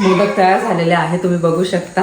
मोदक तयार झालेले आहे तुम्ही बघू शकता.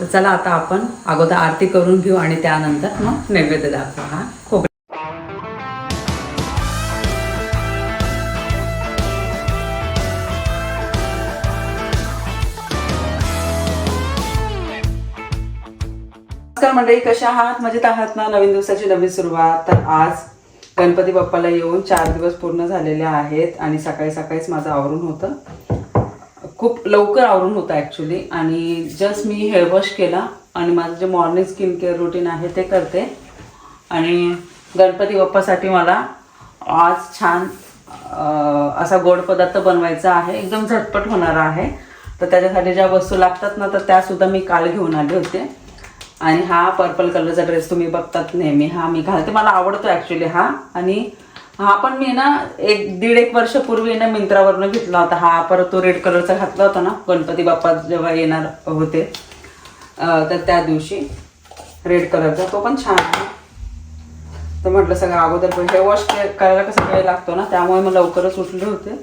तर चला आता आपण अगोदर आरती करून घेऊ आणि त्यानंतर मग नैवेद्य दाखवू हा. खोबरे नमस्कार मंडळी कशा आहात? मजेत आहात ना? नवीन दिवसाची नवीन सुरुवात. तर आज गणपती बाप्पाला येऊन चार दिवस पूर्ण झालेले आहेत आणि सकाळी सकाळीच माझं आवरून होतं. खूप लवकर आवरून होतं ॲक्च्युली आणि जस्ट मी हेअरवॉश केला आणि माझं जे मॉर्निंग स्किन केअर रुटीन आहे ते करते. आणि गणपती बाप्पासाठी मला आज छान असा गोड पदार्थ बनवायचा आहे. एकदम झटपट होणार आहे. तर त्याच्यासाठी ज्या वस्तू लागतात ना तर त्यासुद्धा मी काल घेऊन आले होते. आणि हा पर्पल कलरचा ड्रेस तुम्ही बघतात नेहमी. हा मी घालते. मला आवडतो ॲक्च्युली हा. आणि हा पण मी ना एक दीड एक वर्षापूर्वी ना मिंत्रावरनं घेतला होता. हा परत तो रेड कलरचा घातला होता ना. गणपती बाप्पा जेव्हा येणार होते तर त्या दिवशी रेड कलरचा तो पण छान आहे. तर म्हटलं सगळं अगोदर हे वॉश करायला कसं वेळ लागतो ना त्यामुळे मग लवकरच उठले होते.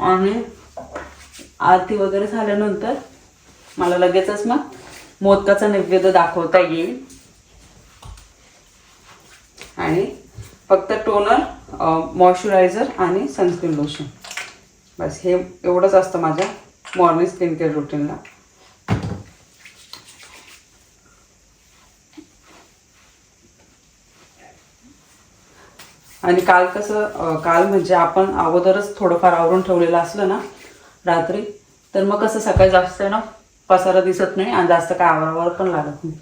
आणि आरती वगैरे झाल्यानंतर मला लगेचच मग मोदकाचा नैवेद्य दाखवता येईल. आणि फक्त टोनर मॉइश्चरायझर आणि सनस्क्रीन लोशन. बस हे एवढंच असतं माझ्या मॉर्निंग स्किन केअर रुटीनला. आणि काल कसं काल म्हणजे आपण अगोदरच थोडंफार आवरून ठेवलेलं असलं ना रात्री तर मग कसं सकाळी जास्त ना पसारा दिसत नाही आणि जास्त काय आवरावर पण लागत नाही.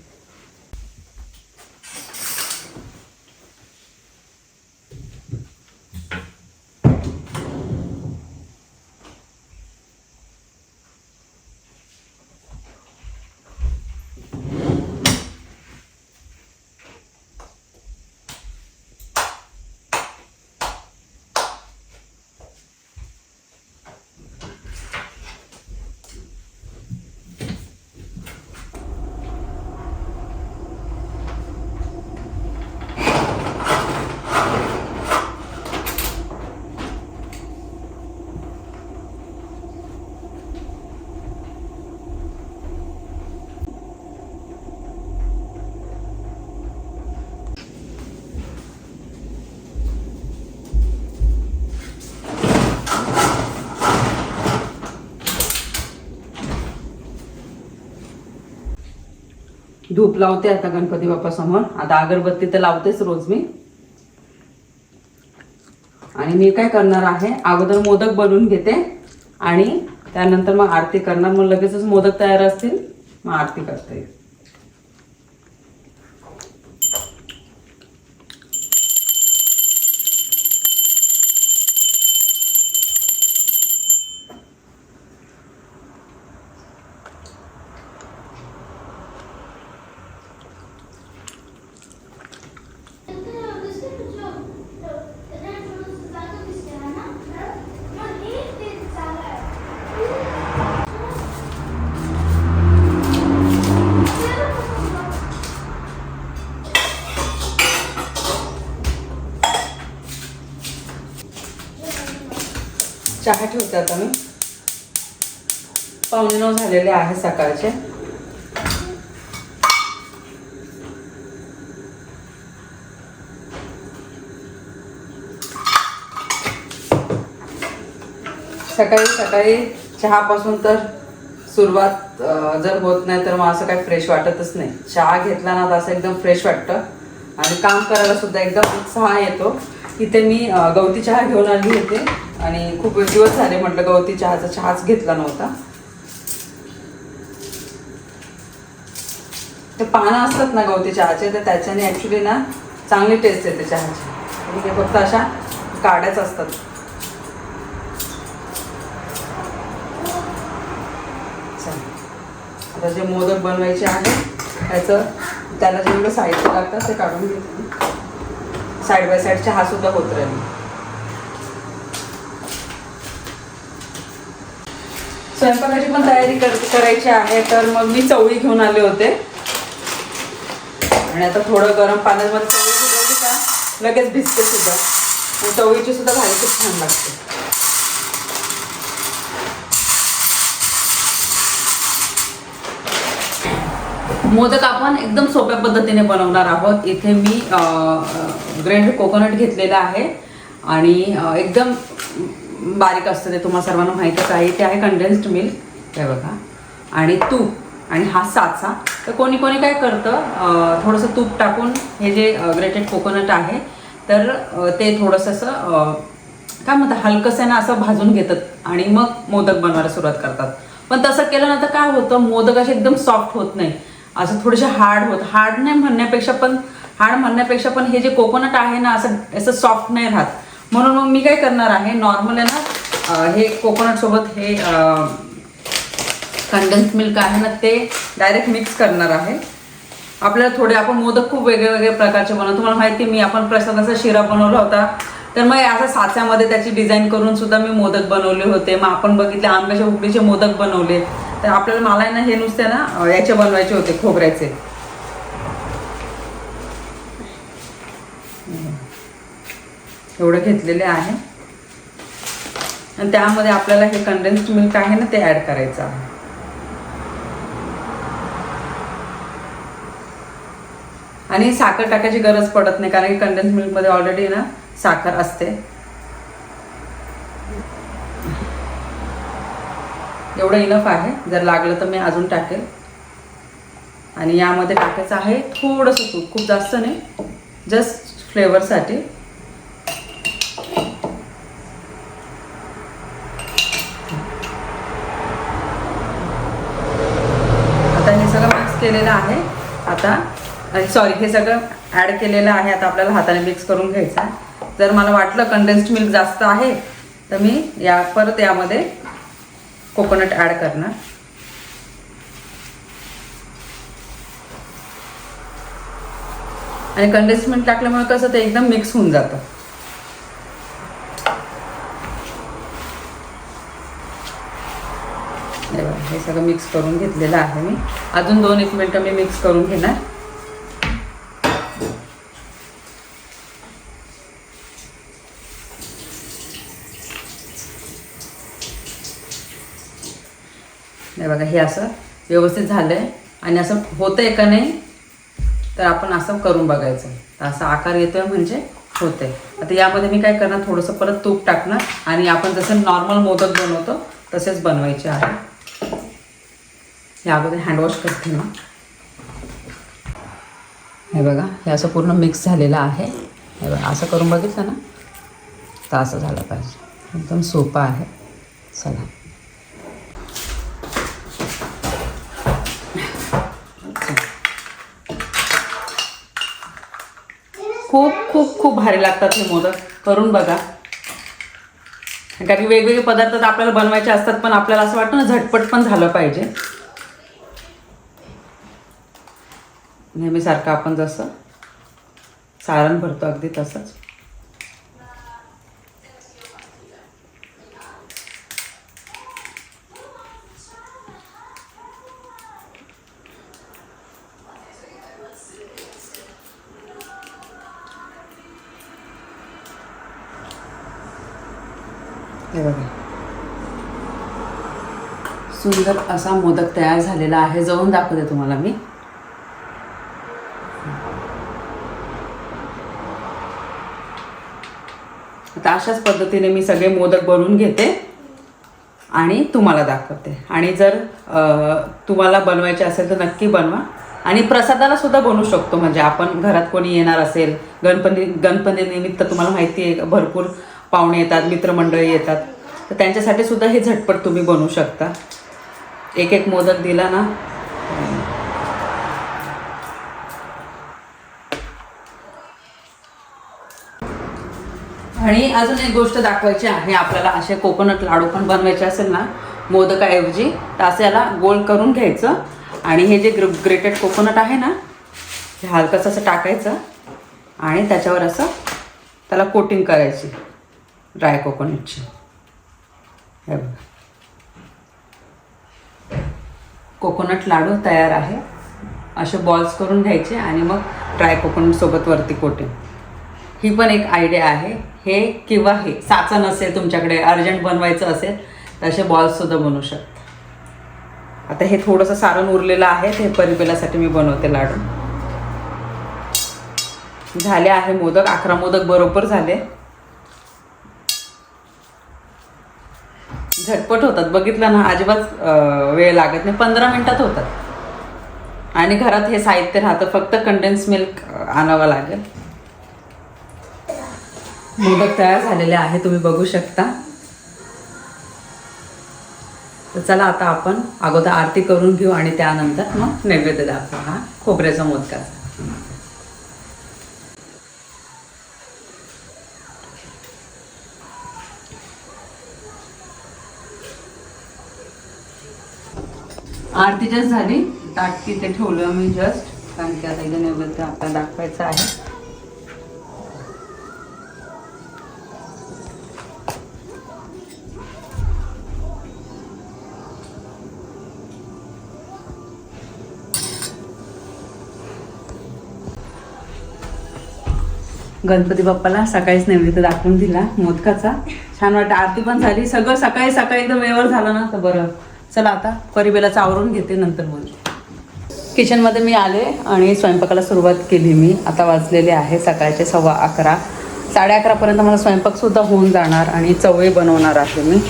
धूप लावते आता गणपती बाप्पा समोर. आता अगरबत्ती तर लावतेच रोज मी. आणि मी काय करणार आहे अगोदर मोदक बनवून घेते आणि त्यानंतर मग आरती करणार. मग लगेचच मोदक तयार असतील मग आरती करते. चहा ठेवते आता मी पावणे नऊ झालेले आहे सकाळचे. सकाळी सकाळी चहापासून तर सुरुवात जर होत नाही तर मग असं काही फ्रेश वाटतच नाही. चहा घेतला ना तर असं एकदम फ्रेश वाटतं. आणि काम करायला सुद्धा एकदम उत्साह येतो. इथे मी गवती चहा घेऊन आली होते. आणि खूप दिवस झाले म्हटलं गवती चहाचा चहाच घेतला नव्हता. ते पानं असतात ना गवती चहाचे तर त्याच्याने ॲक्च्युली ना चांगली टेस्ट येते चहाची. म्हणजे ते फक्त अशा काड्याच असतात. आता जे मोदक बनवायचे आहे त्याचं त्याला जेवढं साहित्य लागतं ते काढून घेते साईड बाय साईड चहा सुद्धा होत राहील. स्वयंपाकाची पण तयारी कर करायची आहे तर मग मी चवळी घेऊन आले होते. आणि आता थोडं गरम पाण्यामध्ये चवळी शिजवली का लगेच भिजते सुद्धा. आणि चवळीची सुद्धा भाजी खूप छान लागते. मोदक आपण एकदम सोप्या पद्धतीने बनवणार आहोत. इथे मी ग्रेंड कोकोनट घेतलेला आहे. आणि एकदम बारीक असतं ते तुम्हाला सर्वांना माहीतच आहे. ते आहे कंडेन्स्ड मिल्क हे बघा. आणि तूप. आणि हा साचा. तर कोणी कोणी काय करतं थोडंसं तूप टाकून हे जे ग्रेटेड कोकोनट आहे तर ते थोडंसं असं काय म्हणतात हलकंसं ना असं भाजून घेतात. आणि मग मोदक बनवायला सुरुवात करतात. पण तसं केलं ना तर काय होतं मोदक असे एकदम सॉफ्ट होत नाही. असं थोडेसे हार्ड होत. हार्ड नाही म्हणण्यापेक्षा पण हार्ड म्हणण्यापेक्षा पण हे जे कोकोनट आहे ना असं असं सॉफ्ट नाही राहत. म्हणून मग मी काय करणार आहे नॉर्मल आहे ना हे कोकोनट सोबत हे कंडेन्स मिल्क आहे ना ते डायरेक्ट मिक्स करणार आहे. आपल्याला थोडे आपण मोदक खूप वेगळे वेगळे प्रकारचे बनवतो. तुम्हाला माहिती आहे, मी आपण प्रसादाचा शिरा बनवला होता. तर मग असं साच्यामध्ये त्याची डिझाईन करून सुद्धा मी मोदक बनवले होते. मग आपण बघितले आंब्याच्या उकडीचे मोदक बनवले. तर आपल्याला मला आहे ना हे नुसते ना याचे बनवायचे होते खोबऱ्याचे. एवढं घेतलेले आहे. आणि त्यामध्ये आपल्याला हे कंडेन्स्ड मिल्क आहे ना ते ॲड करायचं आहे. आणि साखर टाकायची गरज पडत नाही कारण की कंडेन्स मिल्कमध्ये ऑलरेडी ना साखर असते. एवढं इनफ आहे. जर लागलं तर मी अजून टाकेल. आणि यामध्ये टाकायचं आहे थोडंसं तूप. खूप जास्त नाही जस्ट फ्लेवरसाठी आता हे सगळं मिक्स केलेलं आहे. आता सॉरी हे सगळं ॲड केलेलं आहे. आता आपल्याला हाताने मिक्स करून घ्यायचं आहे. जर मला वाटलं कंडेन्स्ड मिल्क जास्त आहे तर मी या परत यामध्ये कोकोनट ॲड करणार. आणि कंडेन्स्ड मिल्क टाकल्यामुळे कसं ते एकदम मिक्स होऊन जातं. हे हे सगळं मिक्स करून घेतलेलं आहे मी. अजून दोन एक मिनटं मी मिक्स करून घेणार. नाही बघा हे असं व्यवस्थित झालंय. आणि असं होतंय का नाही तर आपण असं करून बघायचं. तर असा आकार येतोय म्हणजे होतंय. आता यामध्ये मी काय करणार थोडंसं परत तूप टाकणार. आणि आपण जसं नॉर्मल मोदक बनवतो तसेच बनवायचे आहे. या अगोदर हँडवॉश करते मी. हे बघा हे असं पूर्ण मिक्स झालेलं आहे. हे बघा असं करून बघितलं ना तर असं झालं पाहिजे. एकदम सोपं आहे. चला. खूप खूप खूप भारी लागतात हे मोदक. करून बघा. कारण की वेगवेगळे पदार्थ तर आपल्याला बनवायचे असतात पण आपल्याला असं वाटतं ना झटपट पण झालं पाहिजे. नेहमीसारखं आपण जसं सारण भरतो अगदी तसंच. हे बघा. सुंदर असा मोदक तयार झालेला आहे. जवळून दाखवते तुम्हाला मी. आता अशाच पद्धतीने मी सगळे मोदक बनवून घेते आणि तुम्हाला दाखवते. आणि जर तुम्हाला बनवायचे असेल तर नक्की बनवा. आणि प्रसादाला सुद्धा बनवू शकतो. म्हणजे आपण घरात कोणी येणार असेल गणपती गणपती निमित्त तुम्हाला माहिती आहे भरपूर पाहुणे येतात मित्रमंडळी येतात. तर त्यांच्यासाठी सुद्धा हे झटपट तुम्ही बनवू शकता. एक एक मोदक दिला ना आणि अजून एक गोष्ट दाखवायची आहे आपल्याला असे कोकोनट लाडू पण बनवायचे असेल ना मोदकाऐवजी तर असं याला गोल करून घ्यायचं. आणि हे जे ग्र ग्रेटेड कोकोनट आहे ना हे हलकंसं असं टाकायचं. आणि त्याच्यावर असं त्याला कोटिंग करायची ड्राय कोकोनटची हे बघा. कोकोनट लाडू तयार आहे. असे बॉल्स करून घ्यायचे आणि मग ड्राय कोकोनटसोबत वरती कोटिंग ही पण एक आयडिया आहे. हे किंवा हे. साचण नसेल तुमच्याकडे अर्जंट बनवायचं असेल तर असे बॉल्ससुद्धा बनवू शकता. आता हे थोडंसं सारण उरलेलं आहे ते परिपेलासाठी मी बनवते लाडू. झाले आहे मोदक अकरा मोदक बरोबर झाले. झटपट होतात बघितलं ना अजिबात वेळ लागत नाही. पंधरा मिनटात होतात. आणि घरात हे साहित्य राहतं फक्त कंडेन्स मिल्क आणावं लागेल. मोदक तयार झालेले आहे तुम्ही बघू शकता. तर चला आता आपण अगोदर आरती करून घेऊ आणि त्यानंतर मग नैवेद्य दाखवू हा खोबऱ्याचा मोदकाचा. आरती जस्ट झाली. ताट तिथे ठेवलं मी जस्ट कारण की आता इथे नैवेद्य आपल्याला दाखवायचं आहे. गणपती बाप्पाला सकाळीच नैवेद्य दाखवून दिला मोदकाचा. छान वाटतं आरती पण झाली. सगळं सकाळी सकाळी एकदम वेळेवर झालं ना तर बरं. चला आता परिबेलाचं आवरून घेते नंतर बोलते. किचनमध्ये मी आले आणि स्वयंपाकाला सुरुवात केली मी. आता वाजलेले आहे सकाळचे सव्वा अकरा. साडे अकरापर्यंत मला स्वयंपाकसुद्धा होऊन जाणार आणि चवळी बनवणार आहे मी.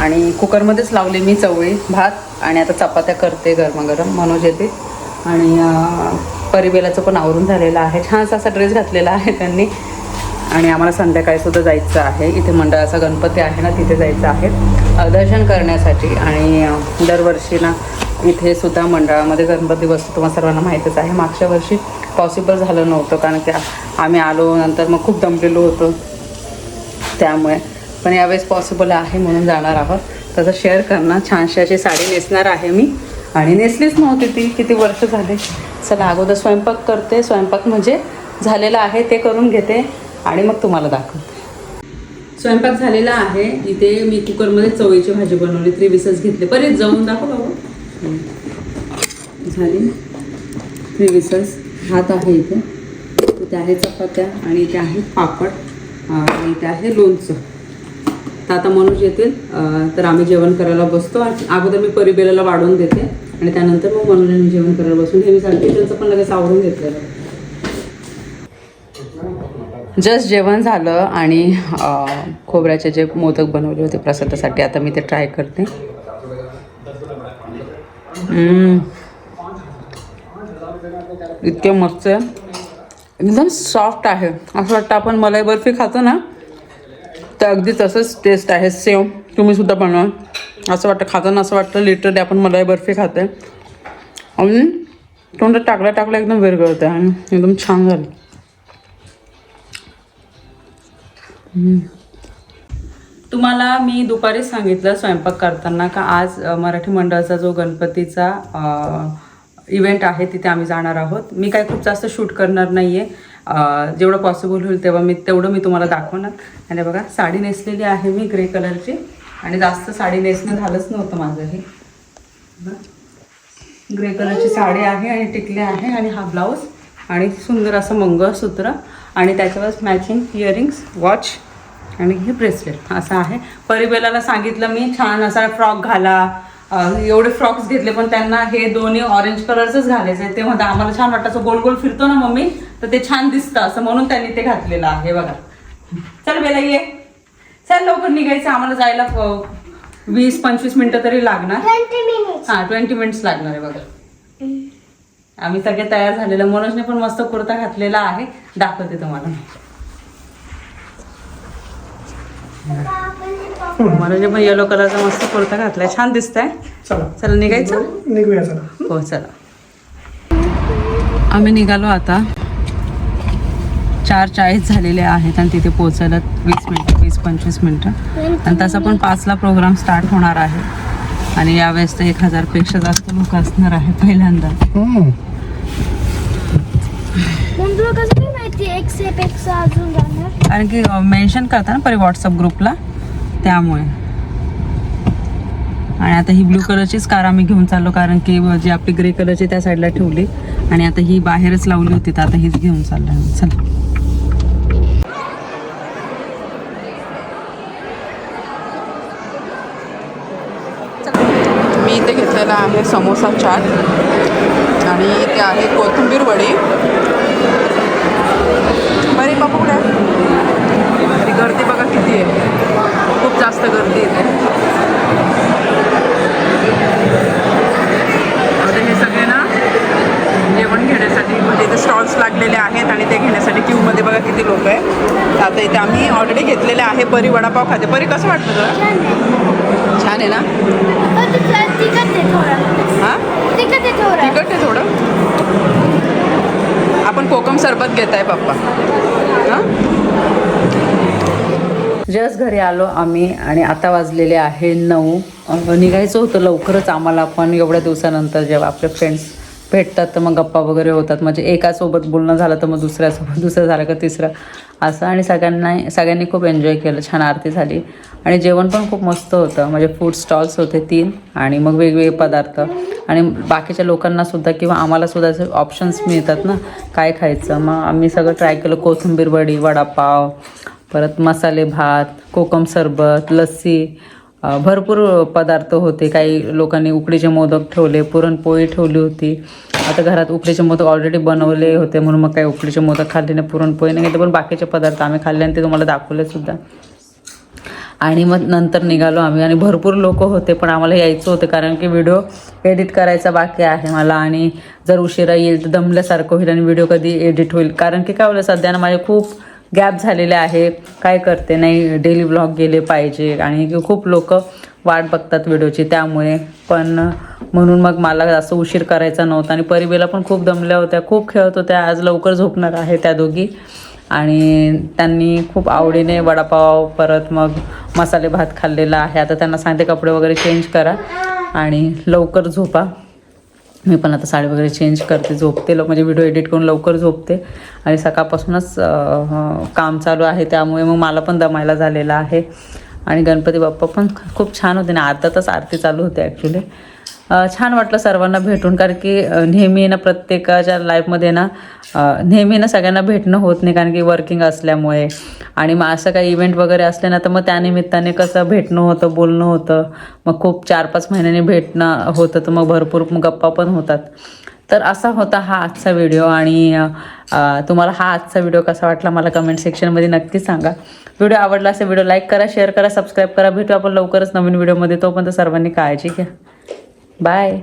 आणि कुकरमध्येच लावले मी चवळी भात आणि आता चपात्या करते गरमागरम. मनोज येते. आणि अं, परिबेलाचं पण आवरून झालेलं आहे. छानसा असा ड्रेस घातलेला आहे त्यांनी. आणि आम्हाला संध्याकाळी सुद्धा जायचं आहे. इथे मंडळाचा गणपती आहे ना तिथे जायचं आहे. दर्शन करण्यासाठी. आणि दरवर्षी ना इथे सुद्धा मंडळामध्ये गणपती बसतो. तुम्हाला सर्वांना माहीतच आहे. मागच्या वर्षी पॉसिबल झालं नव्हतं. कारण की आम्ही आलो नंतर मग खूप दमलेलो होतो. त्यामुळे. पण यावेळेस पॉसिबल आहे म्हणून जाणार आहोत. तसं शेअर करणार. छानशी अशी साडी नेसणार आहे मी. आणि नेसलीच नव्हती ती. किती वर्ष झाले. चला अगोदर स्वयंपाक करते स्वयंपाक म्हणजे झालेला आहे ते करून घेते आणि मग तुम्हाला दाखवते. स्वयंपाक झालेला आहे इथे मी कुकरमध्ये चवळीची भाजी बनवली थ्री घेतले. परत जाऊन दाखव बाबू. झाली. थ्री विसस भात आहे इथे. इथे आहे चपात्या आणि इथे आहे पापड आणि इथे आहे लोणचं. तर आता मनोज येतील तर आम्ही जेवण करायला बसतो. आणि अगोदर मी परिबेलाला वाढवून देते. आणि त्यानंतर मग मनोज जेवण करायला बसून हे मी सांगते त्यांचं पण लगेच आवरून घेतलेलं. जस्ट जेवण झालं आणि खोबऱ्याचे जे मोदक बनवले होते प्रसादासाठी आता मी ते ट्राय करते. इतके मस्त आहे. एकदम सॉफ्ट आहे. असं वाटतं आपण मलाई बर्फी खातो ना तर अगदी तसंच टेस्ट आहे. सेम तुम्ही सुद्धा बनवा. असं वाटतं खाताना असं वाटतं लिटरली आपण मलाई बर्फी खाते आणि तोंडात टाकल्या टाकल्या एकदम विरघळतं आणि एकदम छान झालं. तुम्हाला मी दुपारी सांगितलं स्वयंपाक करताना का आज मराठी मंडळाचा जो गणपतीचा इव्हेंट आहे तिथे आम्ही जाणार आहोत. मी काय खूप जास्त शूट करणार नाही आहे जेवढं पॉसिबल होईल तेव्हा मी तेवढं मी तुम्हाला दाखवणार. आणि बघा साडी नेसलेली आहे मी ग्रे कलरची आणि जास्त साडी नेसणं झालंच नव्हतं माझं हे. ग्रे कलरची साडी आहे आणि टिकले आहे आणि हा ब्लाऊज आणि सुंदर असं मंगळसूत्र आणि त्याच्यावरच मॅचिंग इयरिंग्स वॉच आणि हे ब्रेसलेट असं आहे. परिबेलाला सांगितलं मी छान असा फ्रॉक घाला. एवढे फ्रॉक्स घेतले पण त्यांना हे दोन्ही ऑरेंज कलरचंच घालायचं आहे ते म्हणतात आम्हाला छान वाटतं. गोल गोल फिरतो ना मम्मी तर ते छान दिसतं असं म्हणून त्यांनी ते घातलेलं आहे बघा. चल बेला ये चल लवकर निघायचं. आम्हाला जायला वीस पंचवीस मिनटं तरी लागणार. ट्वेंटी मिनिट्स हा ट्वेंटी मिनिट्स लागणार आहे बघा. आम्ही सगळे तयार झालेलं. मनोजने पण मस्त कुर्ता घातलेला आहे. दाखवते तुम्हाला. मनोजने पण येलो कलरचा मस्त कुर्ता घातलाय. छान दिसतंय. चला. चला निघायचं? निघूया चला. हो चला. आम्ही निघालो आता. चार चाळीस झालेले आहेत आणि तिथे पोचायला वीस मिनटं वीस पंचवीस मिनटं. आणि तसा पण पाचला प्रोग्राम स्टार्ट होणार आहे. आणि यावेळेस तर एक हजारपेक्षा जास्त लोक असणार आहे पहिल्यांदा कारण की मेन्शन करता ना परी व्हॉट्सअप ग्रुपला त्यामुळे. आणि आता ही ब्लू कलरचीच कार आम्ही घेऊन चाललो कारण की जी आपली ग्रे कलरची त्या साईडला ठेवली. आणि आता ही बाहेरच लावली होती तर आता हीच घेऊन चाललो आम्ही. चला. मी इथे घेतलेला आहे समोसा चाट आणि ते आहे कोथिंबीर वडी. बरी बापू कुठे आहे? आणि गर्दी बघा किती आहे. खूप जास्त गर्दी इथे आता हे सगळे ना जेवण घेण्यासाठी म्हणजे इथे स्टॉल्स लागलेले आहेत आणि ते घेण्यासाठी क्यूमध्ये बघा किती लोक आहे आता इथे आम्ही ऑलरेडी घेतलेले आहे परी वडापाव खाते. परी कसं वाटतं तुला? छान आहे ना? पण आहे थोडं हां? तिखट आहे थोडं. थोडं आपण कोकम सरबत घेत आहे पप्पा. हां? जस्ट घरी आलो आम्ही आणि आता वाजलेले आहे नऊ. निघायचं होतं लवकरच आम्हाला पण एवढ्या दिवसानंतर जेव्हा आपले फ्रेंड्स भेटतात तर मग गप्पा वगैरे होतात. म्हणजे एकासोबत बोलणं झालं तर मग दुसऱ्यासोबत दुसरं झालं का तिसरं. असं आणि सगळ्यांना सगळ्यांनी खूप एन्जॉय केलं छान आरती झाली. आणि जेवण पण खूप मस्त होतं. म्हणजे फूड स्टॉल्स होते तीन आणि मग वेगवेगळे पदार्थ. आणि बाकीच्या लोकांना सुद्धा किंवा आम्हाला सुद्धा असे ऑप्शन्स मिळतात ना काय खायचं. मग आम्ही सगळं ट्राय केलं. कोथिंबीर वडी वडापाव परत मसाले भात कोकम सरबत लस्सी. भरपूर पदार्थ होते. काही लोकांनी उकडीचे मोदक ठेवले पुरणपोळी ठेवली होती. आता घरात उकडीचे मोदक ऑलरेडी बनवले होते म्हणून मग काही उकडीचे मोदक खाल्ले नाही पुरणपोळी नाही. घेतले पण बाकीचे पदार्थ आम्ही खाल्ले आणि ते तुम्हाला दाखवले सुद्धा. आणि मग नंतर निघालो आम्ही आणि भरपूर लोक होते पण आम्हाला यायचं होतं कारण की व्हिडिओ एडिट करायचा बाकी आहे मला. आणि जर उशिरा येईल तर दमल्यासारखं होईल आणि व्हिडिओ कधी एडिट होईल. कारण की काय होलं सध्या ना माझे खूप गॅप झालेले आहे. काय करते नाही डेली ब्लॉग गेले पाहिजे आणि खूप लोक वाट बघतात व्हिडिओची त्यामुळे पण म्हणून मग मला असं उशीर करायचा नव्हता आणि परिबेला पण खूप दमल्या होत्या. खूप खेळत होत्या. आज लवकर झोपणार आहे त्या दोघी. आणि त्यांनी खूप आवडीने वडापाव परत मग मसाले भात खाल्लेला आहे. आता त्यांना सांगते कपडे वगैरे चेंज करा आणि लवकर झोपा. मी पण आता साडी वगैरे चेंज करते झोपते. लोक म्हणजे व्हिडिओ एडिट करून लवकर झोपते. आणि सकाळपासूनच काम चालू आहे. त्यामुळे मग मला पण दमायला झालेलं आहे. आणि गणपती बाप्पा पण खूप छान होते. ना अर्धा तास आरती चालू होते ॲक्च्युली छान वाटलं सर्वांना भेटून कारण की नेहमी ना प्रत्येकाच्या लाईफमध्ये ना नेहमी ना सगळ्यांना भेटणं होत नाही कारण की वर्किंग असल्यामुळे. आणि मग असं काही इव्हेंट वगैरे असले ना तर मग त्यानिमित्ताने कसं भेटणं होतं बोलणं होतं. मग खूप चार पाच महिन्यांनी भेटणं होतं तर मग भरपूर गप्पा पण होतात. तर असा होता हा आजचा व्हिडिओ आणि तुम्हाला हा आजचा व्हिडिओ कसा वाटला मला कमेंट सेक्शनमध्ये नक्की सांगा. व्हिडिओ आवडला असेल व्हिडिओ लाईक करा शेअर करा सबस्क्राईब करा. भेटू आपण लवकरच नवीन व्हिडिओमध्ये तोपर्यंत सर्वांनी काळजी घ्या. बाय